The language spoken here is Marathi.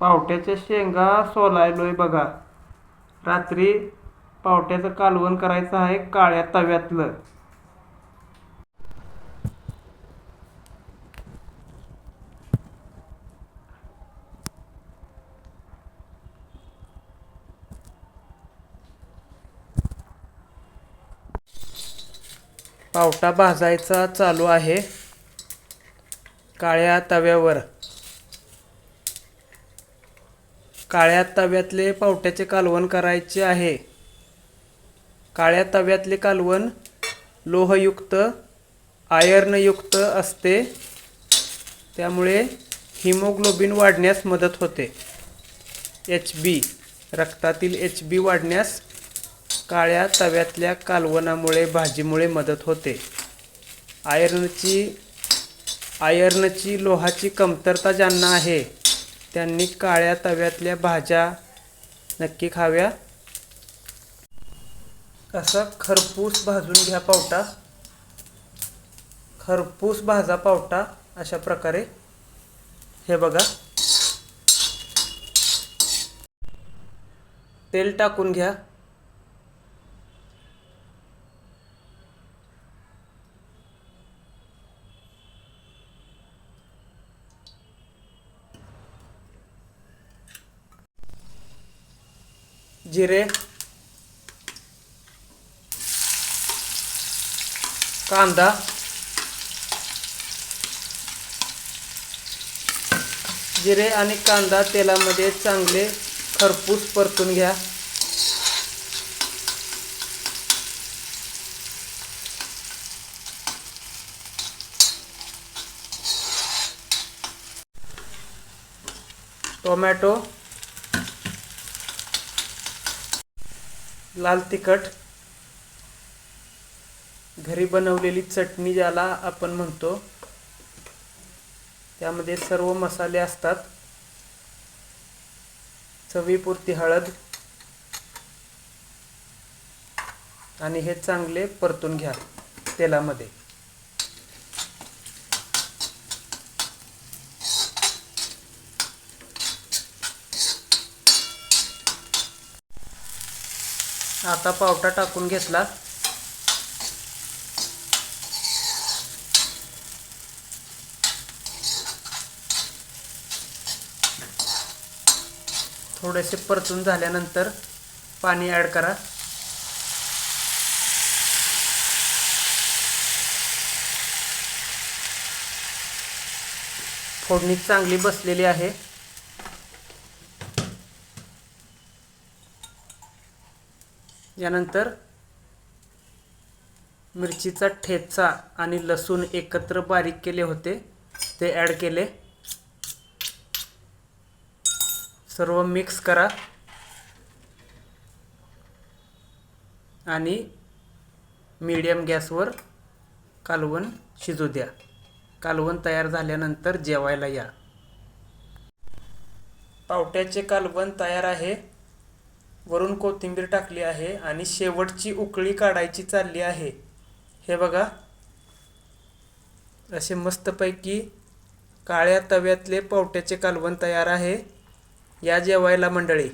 पावट्याच्या शेंगा सोलायलोय बघा. रात्री पावट्याचं कालवण करायचं आहे काळ्या तव्यातलं. पावटा भाजायचा चालू आहे. काळ्या तव्यावर. काळ्या तव्यातले पावट्याचे कालवण करायचे आहे. काळ्या तव्यातले कालवण लोहयुक्त आयर्नयुक्त असते. त्यामुळे हिमोग्लोबिन वाढण्यास मदत होते. एच बी रक्तातील एच बी वाढण्यास काळ्या तव्यातल्या कालवणामुळे भाजीमुळे मदत होते. आयर्नची आयर्नची लोहाची कमतरता ज्यांना आहे. त्यांनी काळ्या तव्यातल्या भाज्या नक्की खाव्या. असा खरपूस भाजून घ्या पावटा. खरपूस भाजा पावटा अशा प्रकारे. हे बघा. तेल टाकून घ्या. जिरे कांदा जिरे आणि कांदा तेलामध्ये चांगले खरपूस परतून घ्या. टोमॅटो लाल तिखट घरी बनवलेली चटणी ज्याला आपण म्हणतो त्यामध्ये सर्व मसाले असतात. चवीपुरती हळद आणि हे चांगले परतून घ्या तेलामध्ये. आता पावटा टाकून घेतला. थोडेसे परतून झाल्यानंतर पाणी ॲड करा. फोडणी चांगली बसलेली आहे. यानंतर मिरचीचा ठेचा आणि लसूण एकत्र बारीक केले होते. ते ॲड केले. सर्व मिक्स करा. आणि मीडियम गॅसवर कालवण शिजू द्या. कालवण तयार झाल्यानंतर जेवायला या. पावट्याचे कालवण तयार आहे. वरून कोथिंबीर टाकली आहे आणि शेवटची उकळी काढायची चालली आहे. हे बघा. असे मस्तपैकी काळ्या तव्यातले पावट्याचे कालवण तयार आहे. या जेवायला मंडळी.